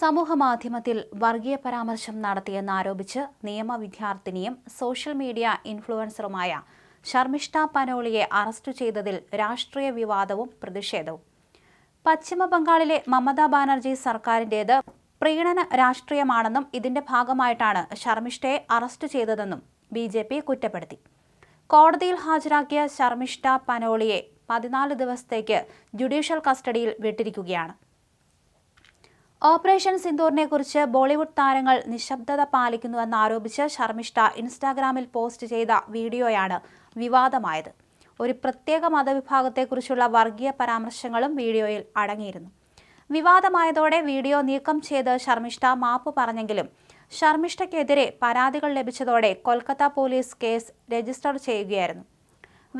സമൂഹമാധ്യമത്തിൽ വർഗീയ പരാമർശം നടത്തിയെന്നാരോപിച്ച് നിയമ വിദ്യാർത്ഥിനിയും സോഷ്യൽ മീഡിയ ഇൻഫ്ലുവൻസറുമായ ശർമിഷ്ഠ പനോളിയെ അറസ്റ്റ് ചെയ്തതിൽ രാഷ്ട്രീയ വിവാദവും പ്രതിഷേധവും. പശ്ചിമ ബംഗാളിലെ മമതാ ബാനർജി സർക്കാരിന്റേത് പ്രീണന രാഷ്ട്രീയമാണെന്നും ഇതിന്റെ ഭാഗമായിട്ടാണ് ശർമിഷ്ഠയെ അറസ്റ്റ് ചെയ്തതെന്നും ബി ജെ പി കുറ്റപ്പെടുത്തി. കോടതിയിൽ ഹാജരാക്കിയ ശർമിഷ്ഠ പനോളിയെ പതിനാല് ദിവസത്തേക്ക് ജുഡീഷ്യൽ കസ്റ്റഡിയിൽ വിട്ടിരിക്കുകയാണ്. ഓപ്പറേഷൻ സിന്ദൂറിനെ കുറിച്ച് ബോളിവുഡ് താരങ്ങൾ നിശബ്ദത പാലിക്കുന്നുവെന്നാരോപിച്ച് ശർമിഷ്ഠ ഇൻസ്റ്റാഗ്രാമിൽ പോസ്റ്റ് ചെയ്ത വീഡിയോയാണ് വിവാദമായത്. ഒരു പ്രത്യേക മതവിഭാഗത്തെക്കുറിച്ചുള്ള വർഗീയ പരാമർശങ്ങളും വീഡിയോയിൽ അടങ്ങിയിരുന്നു. വിവാദമായതോടെ വീഡിയോ നീക്കം ചെയ്ത് ശർമിഷ്ഠ മാപ്പ് പറഞ്ഞെങ്കിലും ശർമിഷ്ഠയ്ക്കെതിരെ പരാതികൾ ലഭിച്ചതോടെ കൊൽക്കത്ത പോലീസ് കേസ് രജിസ്റ്റർ ചെയ്യുകയായിരുന്നു.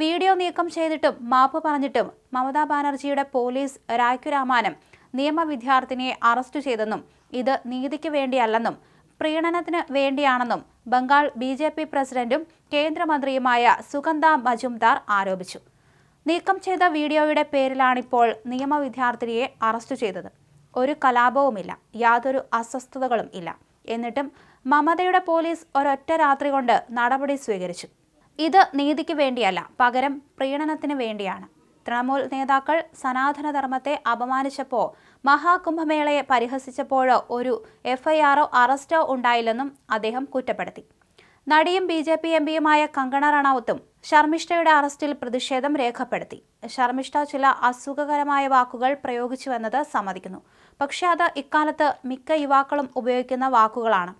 വീഡിയോ നീക്കം ചെയ്തിട്ടും മാപ്പ് പറഞ്ഞിട്ടും മമതാ ബാനർജിയുടെ പോലീസ് രാഖു നിയമ വിദ്യാർത്ഥിനിയെ അറസ്റ്റ് ചെയ്തെന്നും ഇത് നീതിക്ക് വേണ്ടിയല്ലെന്നും പ്രീണനത്തിന് വേണ്ടിയാണെന്നും ബംഗാൾ ബി ജെ പി പ്രസിഡന്റും കേന്ദ്രമന്ത്രിയുമായ സുഗന്ധ മജുംദാർ ആരോപിച്ചു. നീക്കം ചെയ്ത വീഡിയോയുടെ പേരിലാണിപ്പോൾ നിയമ വിദ്യാർത്ഥിനിയെ അറസ്റ്റ് ചെയ്തത്. ഒരു കലാപവുമില്ല യാതൊരു അസ്വസ്ഥതകളും ഇല്ല. എന്നിട്ടും മമതയുടെ പോലീസ് ഒരൊറ്റ രാത്രി കൊണ്ട് നടപടി സ്വീകരിച്ചു. ഇത് നീതിക്ക് വേണ്ടിയല്ല പകരം പ്രീണനത്തിന് വേണ്ടിയാണ്. തൃണമൂൽ നേതാക്കൾ സനാതനധർമ്മത്തെ അപമാനിച്ചപ്പോൾ മഹാകുംഭമേളയെ പരിഹസിച്ചപ്പോഴോ ഒരു എഫ്ഐആറോ അറസ്റ്റോ ഉണ്ടായില്ലെന്നും അദ്ദേഹം കുറ്റപ്പെടുത്തി. നടിയും ബി ജെ പി എം പിയുമായ കങ്കണ റണൌത്തും ശർമിഷ്ഠയുടെ അറസ്റ്റിൽ പ്രതിഷേധം രേഖപ്പെടുത്തി. ശർമിഷ്ഠ ചില അസുഖകരമായ വാക്കുകൾ പ്രയോഗിച്ചുവെന്നത് സമ്മതിക്കുന്നു. പക്ഷേ അത് ഇക്കാലത്ത് മിക്ക യുവാക്കളും ഉപയോഗിക്കുന്ന വാക്കുകളാണ്.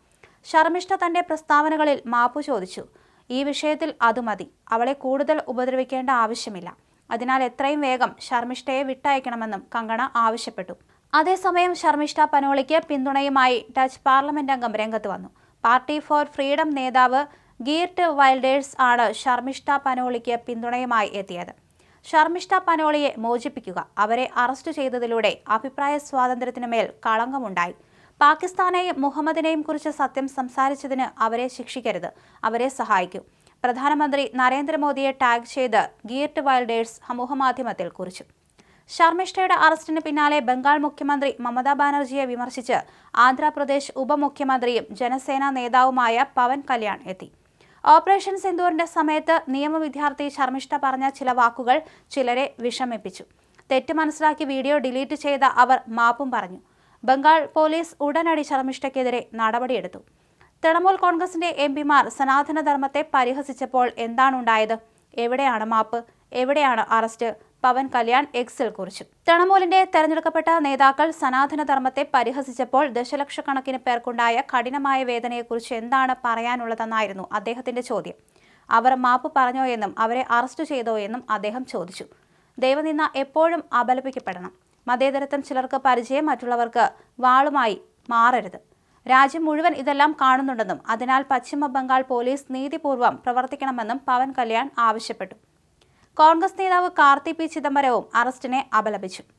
ശർമിഷ്ഠ തന്റെ പ്രസ്താവനകളിൽ മാപ്പു ചോദിച്ചു. ഈ വിഷയത്തിൽ അത് മതി. അവളെ കൂടുതൽ ഉപദ്രവിക്കേണ്ട ആവശ്യമില്ല. അതിനാൽ എത്രയും വേഗം ശർമിഷ്ഠയെ വിട്ടയക്കണമെന്നും കങ്കണ ആവശ്യപ്പെട്ടു. അതേസമയം ശർമിഷ്ഠ പനോളിക്ക് പിന്തുണയുമായി ഡച്ച് പാർലമെന്റ് അംഗം രംഗത്ത് വന്നു. പാർട്ടി ഫോർ ഫ്രീഡം നേതാവ് ഗീർട്ട് വൈൽഡേഴ്സ് ആണ് ശർമിഷ്ഠ പനോളിക്ക് പിന്തുണയുമായി എത്തിയത്. ശർമിഷ്ഠ പനോളിയെ മോചിപ്പിക്കുക അവരെ അറസ്റ്റ് ചെയ്തതിലൂടെ അഭിപ്രായ സ്വാതന്ത്ര്യത്തിനു മേൽ കളങ്കമുണ്ടായി. പാകിസ്ഥാനെയും മുഹമ്മദിനെയും കുറിച്ച് സത്യം സംസാരിച്ചതിന് അവരെ ശിക്ഷിക്കരുത് അവരെ സഹായിക്കൂ. പ്രധാനമന്ത്രി നരേന്ദ്രമോദിയെ ടാഗ് ചെയ്ത് ഗീർട്ട് വൈൽഡേഴ്സ് സമൂഹമാധ്യമത്തിൽ കുറിച്ചു. ശർമിഷ്ഠയുടെ അറസ്റ്റിന് പിന്നാലെ ബംഗാൾ മുഖ്യമന്ത്രി മമതാ ബാനർജിയെ വിമർശിച്ച് ആന്ധ്രാപ്രദേശ് ഉപമുഖ്യമന്ത്രിയും ജനസേനാ നേതാവുമായ പവൻ കല്യാൺ എത്തി. ഓപ്പറേഷൻ സിന്ദൂറിന്റെ സമയത്ത് നിയമവിദ്യാർത്ഥി ശർമിഷ്ഠ പറഞ്ഞ ചില വാക്കുകൾ ചിലരെ വിഷമിപ്പിച്ചു. തെറ്റ് മനസ്സിലാക്കി വീഡിയോ ഡിലീറ്റ് ചെയ്ത അവർ മാപ്പും പറഞ്ഞു. ബംഗാൾ പോലീസ് ഉടനടി ശർമിഷ്ഠയ്ക്കെതിരെ നടപടിയെടുത്തു. തൃണമൂൽ കോൺഗ്രസിന്റെ എം പിമാർ സനാതനധർമ്മത്തെ പരിഹസിച്ചപ്പോൾ എന്താണുണ്ടായത്? എവിടെയാണ് മാപ്പ്? എവിടെയാണ് അറസ്റ്റ്? പവൻ കല്യാൺ എക്സിൽ കുറിച്ചു. തൃണമൂലിന്റെ തെരഞ്ഞെടുക്കപ്പെട്ട നേതാക്കൾ സനാതനധർമ്മത്തെ പരിഹസിച്ചപ്പോൾ ദശലക്ഷക്കണക്കിന് പേർക്കുണ്ടായ കഠിനമായ വേദനയെക്കുറിച്ച് എന്താണ് പറയാനുള്ളതെന്നായിരുന്നു അദ്ദേഹത്തിന്റെ ചോദ്യം. അവർ മാപ്പ് പറഞ്ഞോ എന്നും അവരെ അറസ്റ്റ് ചെയ്തോ എന്നും അദ്ദേഹം ചോദിച്ചു. ദൈവനിന്ന എപ്പോഴും അപലപിക്കപ്പെടണം. മതേതരത്വം ചിലർക്ക് പരിചയം മറ്റുള്ളവർക്ക് വാളുമായി മാറരുത്. രാജ്യം മുഴുവൻ ഇതെല്ലാം കാണുന്നുണ്ടെന്നും അതിനാൽ പശ്ചിമ ബംഗാൾ പോലീസ് നീതിപൂർവം പ്രവർത്തിക്കണമെന്നും പവൻ കല്യാൺ ആവശ്യപ്പെട്ടു. കോൺഗ്രസ് നേതാവ് കാർത്തി പി ചിദംബരവും അറസ്റ്റിനെ അപലപിച്ചു.